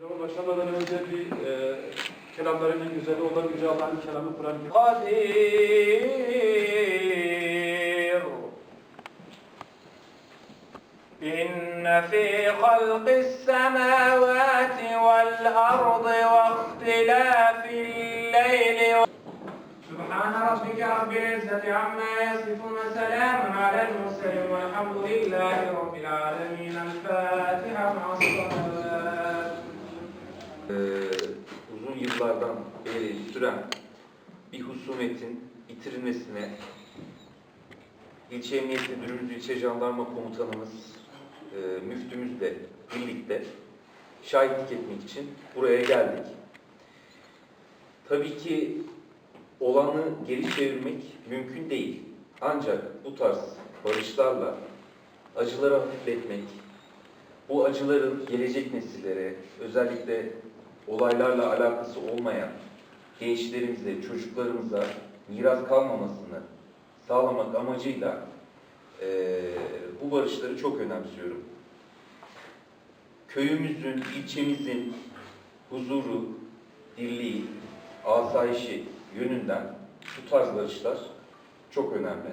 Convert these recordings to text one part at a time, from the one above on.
Programa başlamadan önce bir e, kelamların en güzeli olan Yüce Allah'ın kelamı Kur'an-ı Kerim. قدير إن في خلق السماوات والأرض واختلاف الليل سبحان ربك رب العزة عما يصفون سلام على المرسلين والحمد لله رب العالمين الفاتحة مع الصلوات Ee, uzun yıllardan beri süren bir husumetin bitirilmesine ilçe emniyet müdürümüz, ilçe jandarma komutanımız, e, müftümüzle birlikte şahitlik etmek için buraya geldik. Tabii ki olanı geri çevirmek mümkün değil. Ancak bu tarz barışlarla acıları hafifletmek, bu acıların gelecek nesillere, özellikle olaylarla alakası olmayan gençlerimize, çocuklarımıza miras kalmamasını sağlamak amacıyla eee, bu barışları çok önemsiyorum. Köyümüzün, ilçemizin huzuru, dirliği, asayişi yönünden bu tarz barışlar çok önemli.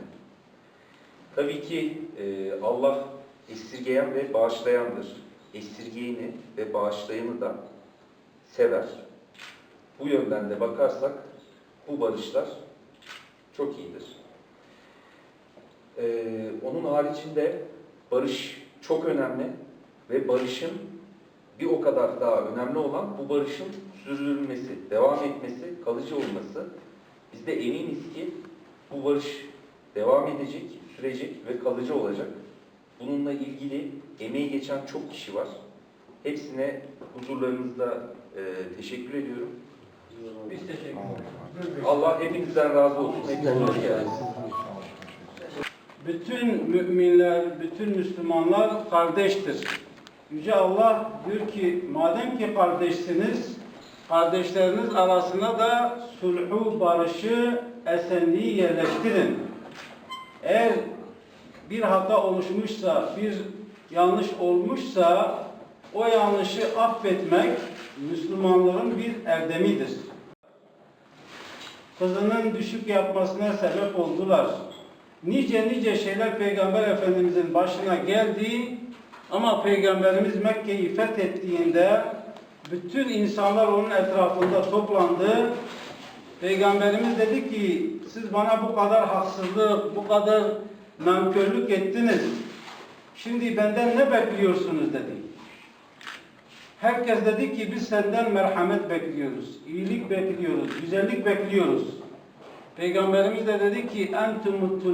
Tabii ki eee, Allah esirgeyen ve bağışlayandır. Esirgeyeni ve bağışlayanı da sever. Bu yönden de bakarsak bu barışlar çok iyidir. Ee, onun haricinde barış çok önemli ve barışın bir o kadar daha önemli olan bu barışın sürdürülmesi, devam etmesi, kalıcı olması. Biz de eminiz ki bu barış devam edecek, sürecek ve kalıcı olacak. Bununla ilgili emeği geçen çok kişi var. Hepsine huzurlarınızda e, teşekkür ediyorum. Biz teşekkür ederiz. Allah hepinizden razı olsun. Hepiniz hoş geldiniz. Bütün müminler, bütün Müslümanlar kardeştir. Yüce Allah diyor ki madem ki kardeşsiniz, kardeşleriniz arasına da sulhu, barışı, esenliği yerleştirin. Eğer bir hata oluşmuşsa, bir yanlış olmuşsa o yanlışı affetmek Müslümanların bir erdemidir. Kızının düşük yapmasına sebep oldular. Nice nice şeyler Peygamber Efendimizin başına geldi ama Peygamberimiz Mekke'yi fethettiğinde bütün insanlar onun etrafında toplandı. Peygamberimiz dedi ki siz bana bu kadar haksızlık, bu kadar nankörlük ettiniz. Şimdi benden ne bekliyorsunuz dedi. Herkes dedi ki biz senden merhamet bekliyoruz, iyilik bekliyoruz, güzellik bekliyoruz. Peygamberimiz de dedi ki entumut.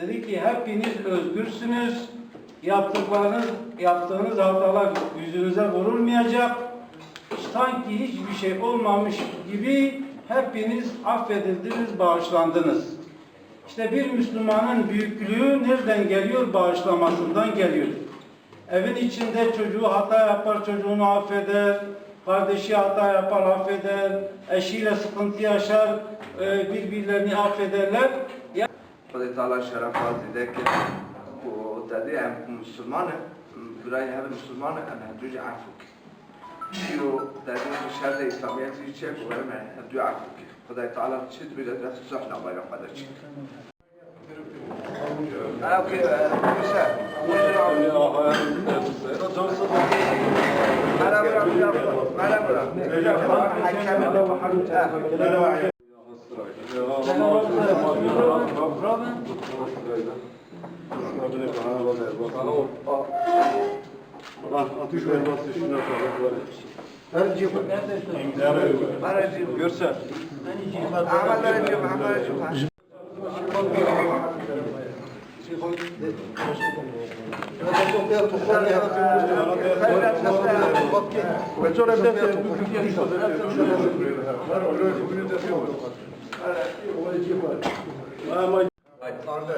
Dedi ki hepiniz özgürsünüz. Yaptıklarınız, yaptığınız hatalar yüzünüze vurulmayacak. Sanki hiçbir şey olmamış gibi hepiniz affedildiniz, bağışlandınız. İşte bir Müslümanın büyüklüğü nereden geliyor? Bağışlamasından geliyor. Evin içinde çocuğu hata yapar, çocuğunu affeder. Kardeşi hata yapar, affeder. Eşiyle sıkıntı yaşar, e, birbirlerini affederler. Hazreti Allah şeref aldı fazlideki bu dedi hem Müslümanı, burayı hem Müslümanı, hem Hücü Afuk. Diyor, dedi dışarıda İslamiyet'i içecek, o hem Hücü Afuk. Hazreti Allah çiz bile de sahne bayağı kadar çık. Abi, güzel. Atış elması şuna sonra. Görsel. Ahmet Aracım, Ahmet Aracım. Kardeş,